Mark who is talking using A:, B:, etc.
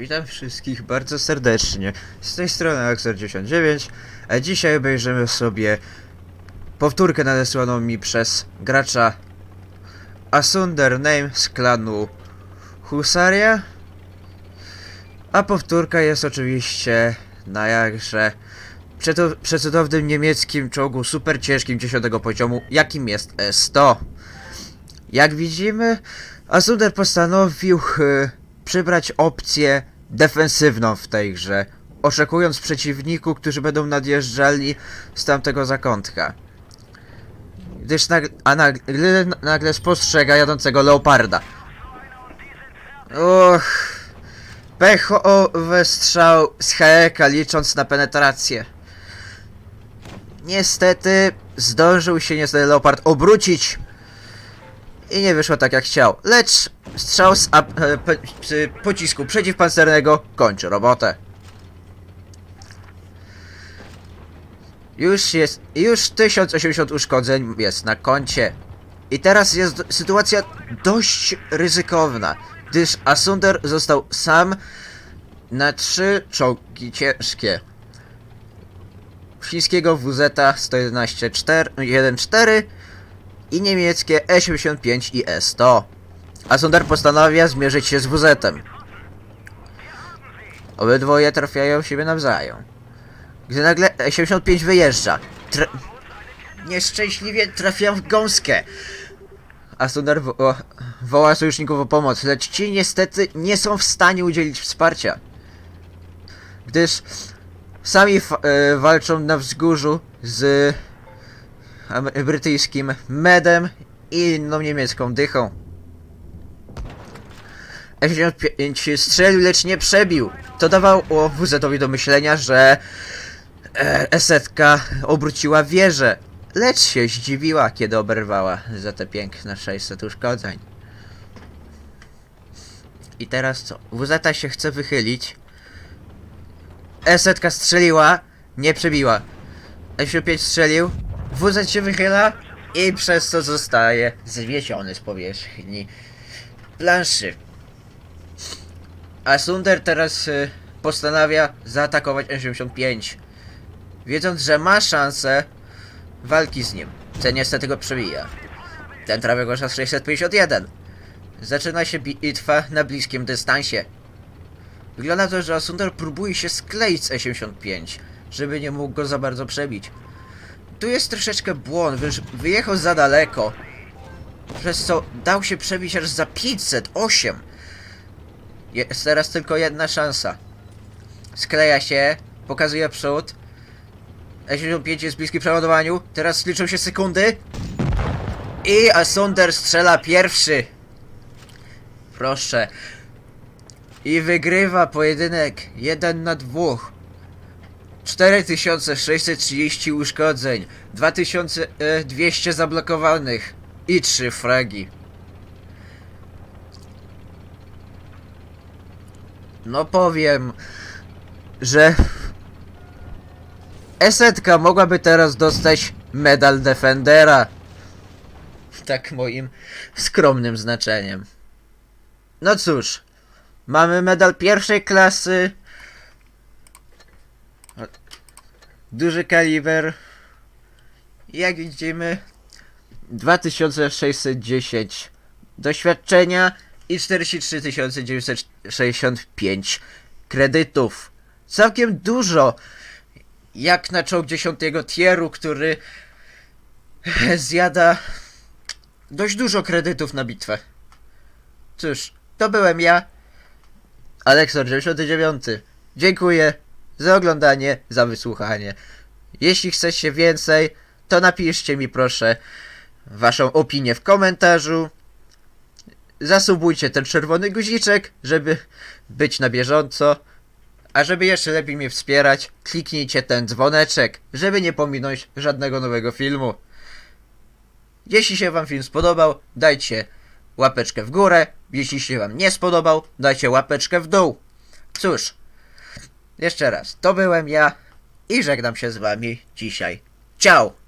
A: Witam wszystkich bardzo serdecznie. Z tej strony Axer99, a dzisiaj obejrzymy sobie powtórkę nadesłaną mi przez gracza Asunder Name z klanu Husaria. A powtórka jest oczywiście na jakże przecudownym niemieckim czołgu super ciężkim 10 poziomu, jakim jest S100. Jak widzimy, Asunder postanowił e, przybrać opcję defensywną w tej grze, oczekując przeciwników, którzy będą nadjeżdżali z tamtego zakątka. Gdyż nagle, a nagle, nagle spostrzega jadącego leoparda. Och, pechowy strzał z Heka licząc na penetrację. Niestety zdążył się niestety leopard obrócić i nie wyszło tak jak chciał. Lecz strzał z ap- e, pocisku przeciwpancernego kończy robotę. Już jest, już 1080 uszkodzeń jest na koncie. I teraz jest sytuacja dość ryzykowna, gdyż Asunder został sam na trzy czołgi ciężkie. Chińskiego WZ 111-4 i niemieckie E75 i E100. Asunder postanawia zmierzyć się z WZ-em. Obydwoje trafiają w siebie nawzajem. Gdy nagle E75 wyjeżdża, tra nieszczęśliwie trafia w gąskę. Asunder wo woła sojuszników o pomoc, lecz ci niestety nie są w stanie udzielić wsparcia. Gdyż sami e, walczą na wzgórzu z brytyjskim medem i inną niemiecką dychą. F-95 strzelił, lecz nie przebił. To dawało WZ-owi do myślenia, że e, Esetka obróciła wieżę, lecz się zdziwiła, kiedy oberwała za te piękne 600 uszkodzeń. I teraz co? WZ się chce wychylić. Esetka strzeliła, nie przebiła. F-5 strzelił, WZ się wychyla i przez to zostaje zwiesiony z powierzchni planszy. A Sunder teraz y, postanawia zaatakować F-85. Wiedząc, że ma szansę walki z nim. Ten niestety go przebija. Ten trafia go czas 651. Zaczyna się bitwa na bliskim dystansie. Wygląda to, że Asunder próbuje się skleić z E-75, żeby nie mógł go za bardzo przebić. Tu jest troszeczkę błąd, gdyż wyjechał za daleko, przez co dał się przebić aż za 508. Jest teraz tylko jedna szansa. Skleja się, pokazuje przód. E75 jest bliski przeładowaniu, teraz liczą się sekundy. I Asunder strzela pierwszy. Proszę. I wygrywa pojedynek 1 na 2. 4630 uszkodzeń, 2200 zablokowanych i 3 fragi. No powiem, że Esetka mogłaby teraz dostać medal Defendera. Tak moim skromnym znaczeniem. No cóż, mamy medal pierwszej klasy. Duży kaliber. Jak widzimy, 2610 doświadczenia i 43 965 kredytów. Całkiem dużo. Jak na czołg 10 tieru, który zjada dość dużo kredytów na bitwę. Cóż, to byłem ja, Aleksor 99. Dziękuję za oglądanie, za wysłuchanie. Jeśli chcecie więcej, to napiszcie mi proszę waszą opinię w komentarzu. Zasubujcie ten czerwony guziczek, żeby być na bieżąco. A żeby jeszcze lepiej mnie wspierać, kliknijcie ten dzwoneczek, żeby nie pominąć żadnego nowego filmu. Jeśli się wam film spodobał, dajcie łapeczkę w górę. Jeśli się wam nie spodobał, dajcie łapeczkę w dół. Cóż, jeszcze raz, to byłem ja i żegnam się z wami dzisiaj. Ciao!